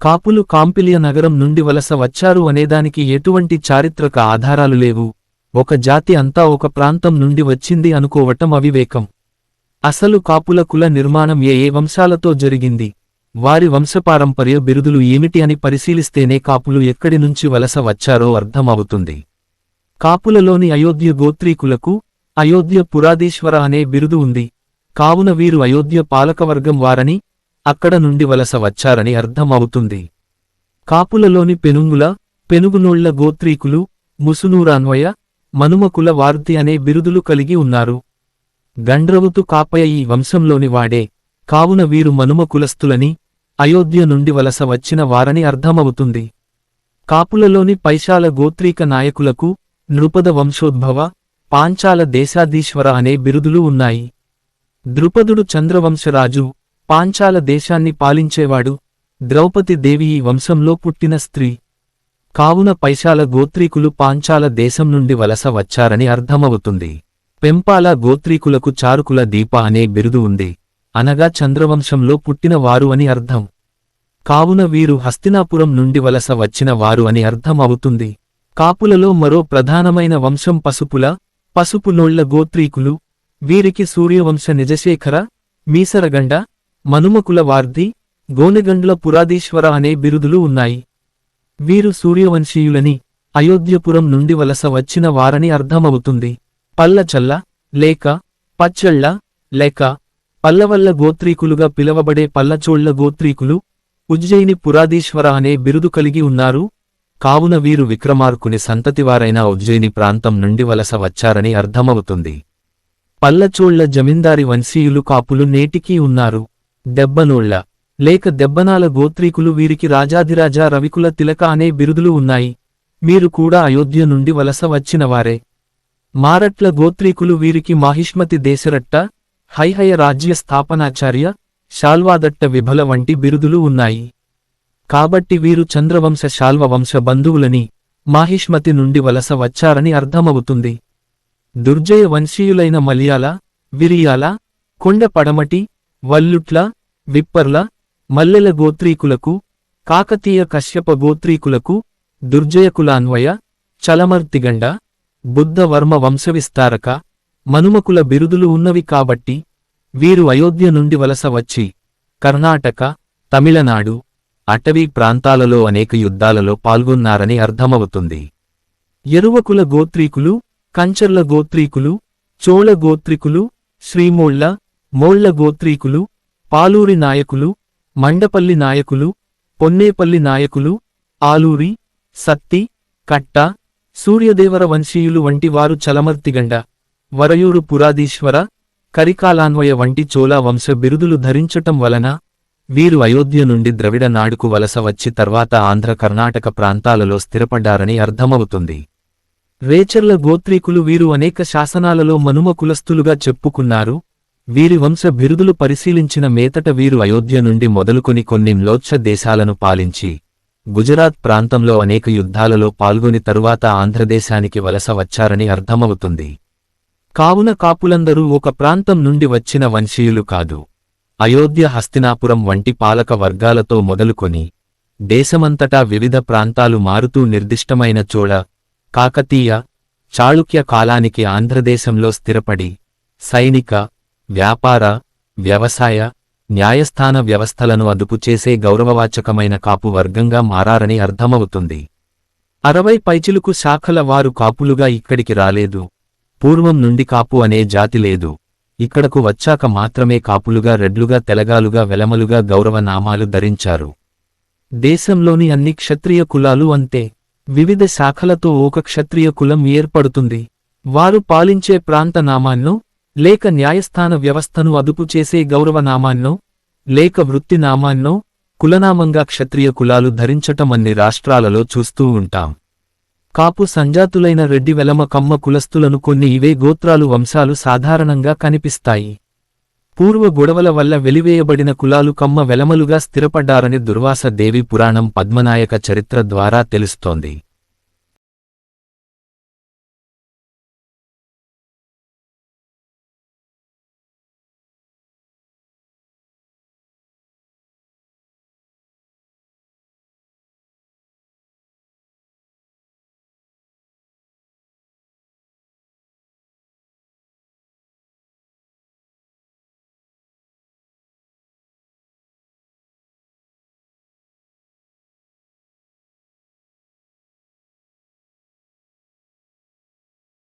కాపులు కాంపిలియ నగరం నుండి వలస వచ్చారు అనేదానికి ఎటువంటి చారిత్రక ఆధారాలు లేవు. ఒక జాతి అంతా ఒక ప్రాంతం నుండి వచ్చింది అనుకోవటం అవివేకం. అసలు కాపుల కుల నిర్మాణం ఏ ఏ వంశాలతో జరిగింది? వారి వంశపారంపర్య బిరుదులు ఏమిటి అని పరిశీలిస్తేనే కాపులు ఎక్కడి నుంచి వలస వచ్చారో అర్థమవుతుంది. కాపులలోని అయోధ్య గోత్రీకులకు అయోధ్య పురాధీశ్వర అనే బిరుదు ఉంది. కావున వీరు అయోధ్య పాలకవర్గం వారని అక్కడ నుండి వలస వచ్చారని అర్థమవుతుంది. కాపులలోని పెనుంగుల పెనుగునోళ్ళ గోత్రీకులు ముసునూరాన్వయ మనుమకుల వార్తి అనే బిరుదులు కలిగి ఉన్నారు. గండ్రవుతు కాపయ ఈ వంశంలోని వాడే కావున వీరు మనుమకులస్తులని అయోధ్య నుండి వలస వచ్చిన వారని అర్థమవుతుంది. కాపులలోని పైశాల గోత్రీక నాయకులకు నృపద వంశోద్భవ పాంచాల దేశాధీశ్వర అనే బిరుదులు ఉన్నాయి. ద్రుపదుడు చంద్రవంశరాజు పాంచాల దేశాన్ని పాలించేవాడు ద్రౌపది దేవి ఈ వంశంలో పుట్టిన స్త్రీ. కావున పైశాల గోత్రీకులు పాంచాల దేశం నుండి వలస వచ్చారని అర్థమవుతుంది. పెంపాల గోత్రీకులకు చారుకుల దీప అనే బిరుదు ఉంది. అనగా చంద్రవంశంలో పుట్టిన వారు అని అర్థం. కావున వీరు హస్తినాపురం నుండి వలస వచ్చిన వారు అని అర్థం అవుతుంది కాపులలో మరో ప్రధానమైన వంశం పసుపుల పసుపునోళ్ళ గోత్రీకులు. వీరికి సూర్యవంశ నిజశేఖర మీసరగండ మనుమకుల వార్ది గోనెగండ్ల పురాధీశ్వర అనే బిరుదులు ఉన్నాయి. వీరు సూర్యవంశీయులని అయోధ్యపురం నుండి వలస వచ్చిన వారని అర్థమవుతుంది. పల్లచల్ల లేక పచ్చళ్ళ లేక పల్లవల్ల గోత్రీకులుగా పిలవబడే పల్లచోళ్ళ గోత్రీకులు ఉజ్జయిని పురాధీశ్వర అనే బిరుదు కలిగి ఉన్నారు. కావున వీరు విక్రమార్కుని సంతతివారైన ఉజ్జయిని ప్రాంతం నుండి వలస వచ్చారని అర్థమవుతుంది. పల్లచోళ్ళ జమీందారి వంశీయులు కాపులు నేటికీ ఉన్నారు. దెబ్బనోళ్ళ లేక దెబ్బనాల గోత్రీకులు వీరికి రాజాధిరాజా రవికుల తిలక అనే బిరుదులు ఉన్నాయి. మీరు కూడా అయోధ్య నుండి వలస వచ్చినవారే. మారట్ల గోత్రీకులు వీరికి మాహిష్మతి దేశరట్ట హైహయ రాజ్య స్థాపనాచార్య శాల్వాదట్ట విభల వంటి బిరుదులు ఉన్నాయి. కాబట్టి వీరు చంద్రవంశ శాల్వ వంశ బంధువులని మాహిష్మతి నుండి వలస వచ్చారని అర్థమవుతుంది. దుర్జయ వంశీయులైన మలియాల విరియాల కొండ పడమటి వల్లుట్ల విప్పర్ల మల్లెల గోత్రీకులకు కాకతీయ కశ్యప గోత్రీకులకు దుర్జయకులాన్వయ చలమర్తిగండ బుద్ధవర్మ వంశవిస్తారక మనుమకుల బిరుదులు ఉన్నవి కాబట్టి వీరు అయోధ్య నుండి వలస వచ్చి కర్ణాటక తమిళనాడు అటవీ ప్రాంతాలలో అనేక యుద్ధాలలో పాల్గొన్నారని అర్థమవుతుంది. ఎరువకుల గోత్రీకులు కంచర్ల గోత్రీకులు చోళ గోత్రికులు శ్రీమోళ్ళ మోళ్ళ గోత్రీకులు పాలూరి నాయకులు మండపల్లి నాయకులు పొన్నేపల్లి నాయకులు ఆలూరి సత్తి కట్ట సూర్యదేవర వంశీయులు వంటి వారు చలమర్తిగండ వరయూరు పురాధీశ్వర కరికాలాన్వయ వంటి చోళా వంశ బిరుదులు ధరించటం వలన వీరు అయోధ్య నుండి ద్రవిడ నాడుకు వలస వచ్చి తర్వాత ఆంధ్ర కర్ణాటక ప్రాంతాలలో స్థిరపడ్డారని అర్థమవుతుంది. రేచర్ల గోత్రీకులు వీరు అనేక శాసనాలలో మనుమ కులస్తులుగా చెప్పుకున్నారు వీరి వంశ బిరుదులు పరిశీలించిన మేతట వీరు అయోధ్య నుండి మొదలుకొని కొన్ని మ్లోచ్ఛ దేశాలను పాలించి గుజరాత్ ప్రాంతంలో అనేక యుద్ధాలలో పాల్గొని తరువాత ఆంధ్రదేశానికి వలస వచ్చారని అర్థమవుతుంది. కావున కాపులందరూ ఒక ప్రాంతం నుండి వచ్చిన వంశీయులు కాదు. అయోధ్య హస్తినాపురం వంటి పాలక వర్గాలతో మొదలుకొని దేశమంతటా వివిధ ప్రాంతాలు మారుతూ నిర్దిష్టమైన చోళ కాకతీయ చాళుక్య కాలానికి ఆంధ్రదేశంలో స్థిరపడి సైనిక వ్యాపార వ్యవసాయ న్యాయస్థాన వ్యవస్థలను అదుపు చేసే గౌరవవాచకమైన కాపు వర్గంగా మారారని అర్థమవుతుంది. అరవై పైచిలుకు శాఖల వారు కాపులుగా ఇక్కడికి రాలేదు. పూర్వం నుండి కాపు అనే జాతి లేదు. ఇక్కడకు వచ్చాక మాత్రమే కాపులుగా రెడ్లుగా తెలగాలుగా వెలమలుగా గౌరవనామాలు ధరించారు. దేశంలోని అన్ని క్షత్రియ కులాలు అంతే. వివిధ శాఖలతో ఒక క్షత్రియ కులం ఏర్పడుతుంది. వారు పాలించే ప్రాంత నామాన్నో లేక న్యాయస్థాన వ్యవస్థను అదుపు చేసే గౌరవనామాన్నో లేక వృత్తి నామాన్నో కులనామంగా క్షత్రియ కులాలు ధరించటం అన్ని రాష్ట్రాలలో చూస్తూ ఉంటాం. కాపు సంజాతులైన రెడ్డి వెలమ కమ్మ కులస్తులను కొన్ని ఇవే గోత్రాలు వంశాలు సాధారణంగా కనిపిస్తాయి. పూర్వ గొడవల వల్ల వెలివేయబడిన కులాలు కమ్మ వెలమలుగా స్థిరపడ్డారని దుర్వాస దేవి పురాణం పద్మనాయక చరిత్ర ద్వారా తెలుస్తోంది.